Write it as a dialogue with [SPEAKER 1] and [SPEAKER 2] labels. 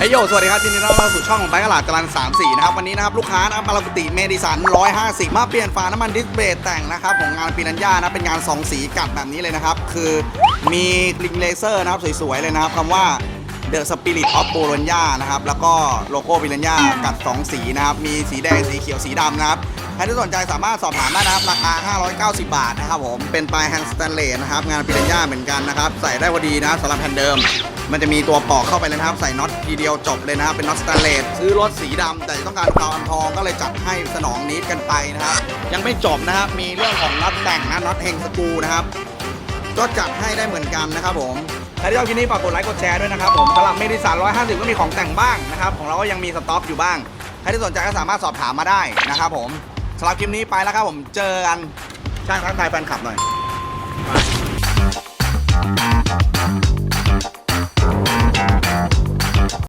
[SPEAKER 1] เฮ้ยโยสวัสดีครับยินดีต้อนรับเข้าสู่ช่องของไบค์กลาดจรัน34 นะครับ วันนี้นะครับ ลูกค้านะครับมาลากุติเมดิสัน 150 มาเปลี่ยนฝาน้ำมันดิสเบรแต่งนะครับ ของงานปีนัญญานะ เป็นงาน 2 สีกัดแบบนี้เลยนะครับ คือมีลิงเลเซอร์นะครับ สวย ๆ เลยนะครับคำว่า The Spirit of b o l o g n a นะครับ แล้วก็โลโก้ปิรัญญากัด 2 สีนะครับ มีสีแดง สีเขียว สีดำนะครับ ใครที่สนใจสามารถสอบถามได้นะครับ ราคา 590 บาทนะครับผม เป็นปลายแฮนด์สแตนเลสนะครับ งานปิรัญญาเหมือนกันนะครับ ใส่ได้พอดีนะครับสำหรับแผ่นเดิม มันจะมีตัวปอกเข้าไปเลยนะครับ ใส่น็อตทีเดียวจบเลยนะครับ เป็นน็อตสแตนเลส ซื้อรถสีดำแต่ต้องการความอันทองก็เลยจัดให้สนองนิดกันไปนะครับ ยังไม่จบนะครับ มีเรื่องของน็อตแต่งนะน็อตเฮงสกูนะครับ ก็จัดให้ได้เหมือนกันนะครับผมใครที่ชอบคลิปนี้ฝากกดไลค์กดแชร์ด้วยนะครับผมสำหรับเมดิสาร150 ก็มีของแต่งบ้างนะครับของเราก็ยังมีสต็อกอยู่บ้างใครที่สนใจก็สามารถสอบถามมาได้นะครับผมสำหรับคลิปนี้ไปแล้วครับผมเจอกันช่างทักทายแฟนคลับหน่อย